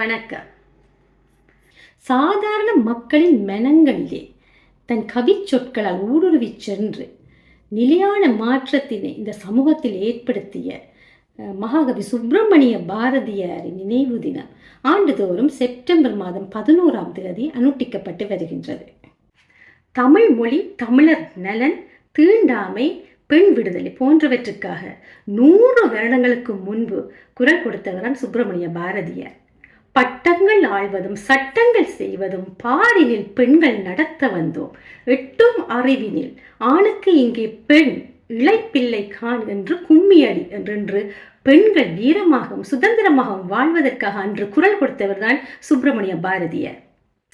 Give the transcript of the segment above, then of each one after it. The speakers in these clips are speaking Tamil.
வணக்கம் சாதாரண மக்களின் மனங்களிலே தன் கவிச் சொற்களால் ஊடுருவிச் சென்று நிலையான மாற்றத்தினை இந்த சமூகத்தில் ஏற்படுத்திய மகாகவி சுப்பிரமணிய பாரதியாரின் நினைவு தினம் ஆண்டுதோறும் செப்டம்பர் மாதம் பதினோராம் தேதி அனுட்டிக்கப்பட்டு வருகின்றது. தமிழ் மொழி தமிழர் நலன் தீண்டாமை பெண் விடுதலை போன்றவற்றுக்காக நூறு வருடங்களுக்கு முன்பு குரல் கொடுத்தவர்தான் சுப்பிரமணிய பாரதியார். பட்டங்கள் ஆழ்வதும் சட்டங்கள் செய்வதும் பாரினில் பெண்கள் நடத்த வந்தோம். எட்டும் அறிவினில் ஆணுக்கு இங்கே பெண் இளைப்பிள்ளை கான் என்று கும்மியடி என்றென்று பெண்கள் வீரமாகவும் சுதந்திரமாகவும் வாழ்வதற்காக அன்று குரல் கொடுத்தவர்தான் சுப்பிரமணிய பாரதியர்.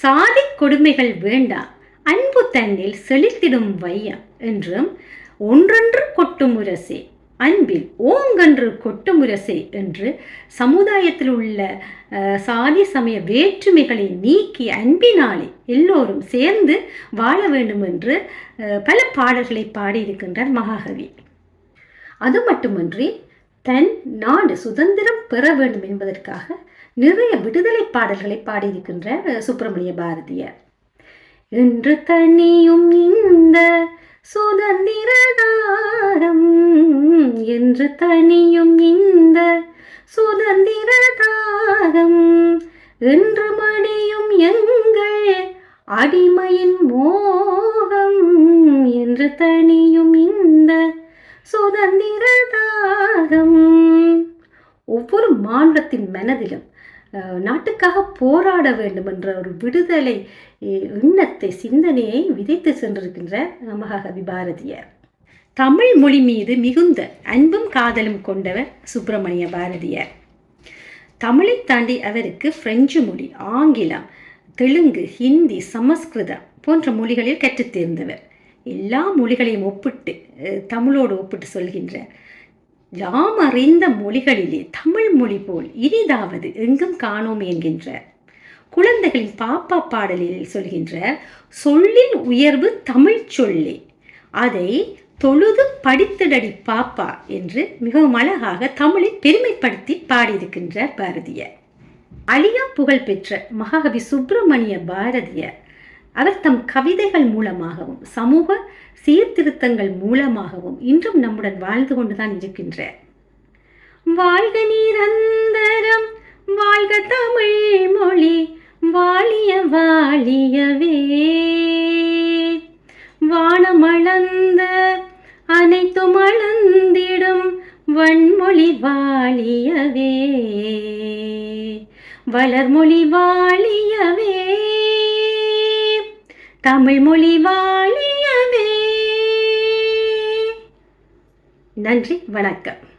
சாதி கொடுமைகள் வேண்டாம் அன்பு தன்னில் செழித்திடும் வையம் என்றும் ஒன்றொன்று கொட்டும் முரசே அன்பில் ஓங்கன்று கொட்டும் முரசே என்று சமுதாயத்தில் உள்ள சாதி சமய வேற்றுமைகளை நீக்கி அன்பினாலே எல்லோரும் சேர்ந்து வாழ வேண்டும் என்று பல பாடல்களை பாடியிருக்கின்றார் மகாகவி. அது மட்டுமன்றி தன் நாடு சுதந்திரம் பெற வேண்டும் என்பதற்காக நிறைய விடுதலை பாடல்களை பாடியிருக்கின்றார் சுப்பிரமணிய பாரதியார். என்று தனியும் இந்த சுதந்திர தனியும் இந்த சுதந்திர தாகம். என்று மடியும் எங்கள் அடிமையின் மோகம். என்று தனியும் இந்த சுதந்திர தாகம். ஒவ்வொரு மாநிலத்தின் மனதிலும் நாட்டுக்காக போராட வேண்டும் என்ற ஒரு விடுதலை எண்ணத்தை சிந்தனையை விதைத்து சென்றிருக்கின்ற மகாகவி பாரதியார் தமிழ் மொழி மீது மிகுந்த அன்பும் காதலும் கொண்டவர் சுப்பிரமணிய பாரதியார். தமிழை தாண்டி அவருக்கு பிரெஞ்சு மொழி ஆங்கிலம் தெலுங்கு ஹிந்தி சமஸ்கிருதம் போன்ற மொழிகளில் கற்றுத் தேர்ந்தவர். எல்லா மொழிகளையும் ஒப்பிட்டு தமிழோடு ஒப்பிட்டு சொல்கின்றார். யாம் அறிந்த மொழிகளிலே தமிழ் மொழி போல் இனிதாவது எங்கும் காணோம் என்கின்றார். குழந்தைகளின் பாப்பா பாடலில் சொல்கின்றார் சொல்லின் உயர்வு தமிழ் சொல்லே. அதை தொழுது படித்திடடி பாப்பா என்று மிகவும் அழகாக தமிழை பெருமைப்படுத்தி பாடியிருக்கின்றார் பாரதியார். அழியா புகழ்பெற்ற மகாகவி சுப்பிரமணிய பாரதியார் அவர் தம் கவிதைகள் மூலமாகவும் சமூக சீர்திருத்தங்கள் மூலமாகவும் இன்றும் நம்முடன் வாழ்ந்து கொண்டுதான் இருக்கின்றார். வாழ்க நிரந்தரம் வாழ்க தமிழ் மொழி வாழிய வாழியவே. வானமளந்த அனைத்தும் அளந்திடும் வன்மொழி வாழியவே. வளர்மொழி வாழியவே. தமிழ் மொழி வாழியவே. நன்றி வணக்கம்.